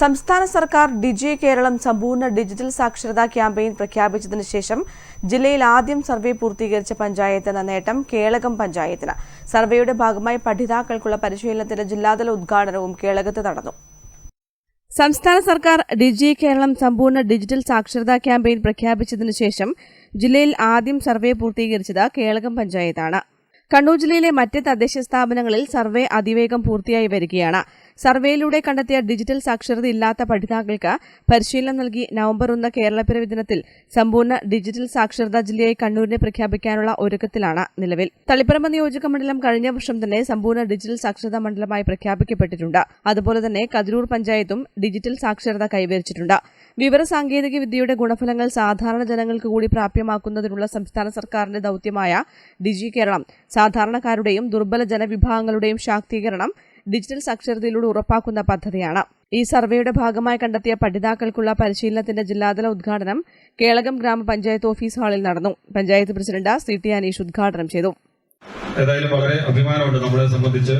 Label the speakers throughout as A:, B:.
A: സംസ്ഥാന സർക്കാർ ഡിജി കേരളം സമ്പൂർണ ഡിജിറ്റൽ സാക്ഷരതാ ക്യാമ്പയിൻ പ്രഖ്യാപിച്ചതിന് ശേഷം ജില്ലയിൽ ആദ്യം സർവേ പൂർത്തീകരിച്ച പഞ്ചായത്ത് എന്ന നേട്ടം കേളകം പഞ്ചായത്തിന്. സർവേയുടെ ഭാഗമായി പഠിതാക്കൾക്കുള്ള പരിശീലനത്തിന്റെ ജില്ലാതല ഉദ്ഘാടനവും കേളകത്ത് നടന്നു. സംസ്ഥാന സർക്കാർ ഡിജി കേരളം സമ്പൂർണ ഡിജിറ്റൽ സാക്ഷരതാ ക്യാമ്പയിൻ പ്രഖ്യാപിച്ചതിനു ശേഷം ജില്ലയിൽ ആദ്യം സർവേ പൂർത്തീകരിച്ചത് കേളകം പഞ്ചായത്താണ്. കണ്ണൂർ ജില്ലയിലെ മറ്റ് തദ്ദേശ സ്ഥാപനങ്ങളിൽ സർവേ അതിവേഗം പൂർത്തിയായി വരികയാണ്. സർവേയിലൂടെ കണ്ടെത്തിയ ഡിജിറ്റൽ സാക്ഷരത ഇല്ലാത്ത പഠിതാക്കൾക്ക് പരിശീലനം നൽകി നവംബർ ഒന്ന് കേരളപ്പിറവി ദിനത്തിൽ സമ്പൂർണ ഡിജിറ്റൽ സാക്ഷരതാ ജില്ലയായി കണ്ണൂരിനെ പ്രഖ്യാപിക്കാനുള്ള ഒരുക്കത്തിലാണ് നിലവിൽ. തളിപ്പറമ്പ് നിയോജക മണ്ഡലം കഴിഞ്ഞ വർഷം തന്നെ സമ്പൂർണ ഡിജിറ്റൽ സാക്ഷരതാ മണ്ഡലമായി പ്രഖ്യാപിക്കപ്പെട്ടിട്ടുണ്ട്. അതുപോലെ തന്നെ കതിരൂർ പഞ്ചായത്തും ഡിജിറ്റൽ സാക്ഷരത കൈവരിച്ചിട്ടുണ്ട്. വിവര സാങ്കേതിക വിദ്യയുടെ ഗുണഫലങ്ങൾ സാധാരണ ജനങ്ങൾക്ക് കൂടി പ്രാപ്യമാക്കുന്നതിനുള്ള സംസ്ഥാന സർക്കാരിന്റെ ദൌത്യമായ ഡിജി കേരളം സാധാരണക്കാരുടെയും ദുർബല ജനവിഭാഗങ്ങളുടെയും ശാക്തീകരണം ഡിജിറ്റൽ സാക്ഷരതയിലൂടെ ഉറപ്പാക്കുന്ന പദ്ധതിയാണ്. ഈ സർവേയുടെ ഭാഗമായി കണ്ടെത്തിയ പഠിതാക്കൾക്കുള്ള പരിശീലനത്തിന്റെ ജില്ലാതല ഉദ്ഘാടനം കേളകം ഗ്രാമപഞ്ചായത്ത് ഓഫീസ് ഹാളിൽ നടന്നു. Panchayat president C T Aneesh ഉദ്ഘാടനം ചെയ്തു.
B: ഏതായാലും വളരെ അഭിമാനമുണ്ട് നമ്മളെ സംബന്ധിച്ച്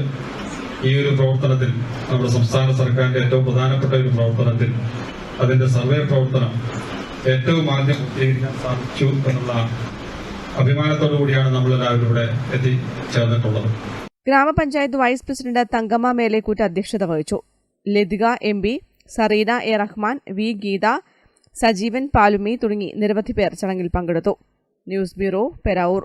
B: ഈ ഒരു പ്രവർത്തനത്തിൽ നമ്മുടെ സംസ്ഥാന സർക്കാരിന്റെ ഏറ്റവും പ്രധാനപ്പെട്ട ഒരു പ്രവർത്തനത്തിൽ. അതിന്റെ സർവേ പ്രവർത്തനം ഏറ്റവും ആദ്യം പൂർത്തീകരിക്കാൻ സാധിച്ചു എന്നുള്ള അഭിമാനത്തോടു കൂടിയാണ് നമ്മളെല്ലാവരും ഇവിടെ എത്തിച്ചേർന്നിട്ടുള്ളത്.
A: ഗ്രാമപഞ്ചായത്ത് വൈസ് പ്രസിഡന്റ് തങ്കമ്മ മേലേക്കൂറ്റ് അധ്യക്ഷത വഹിച്ചു. Lathika M P Sareena A. Rahman V. Geetha Sajeevan Palumi തുടങ്ങി നിരവധി പേർ ചടങ്ങിൽ പങ്കെടുത്തു. News bureau Peravoor.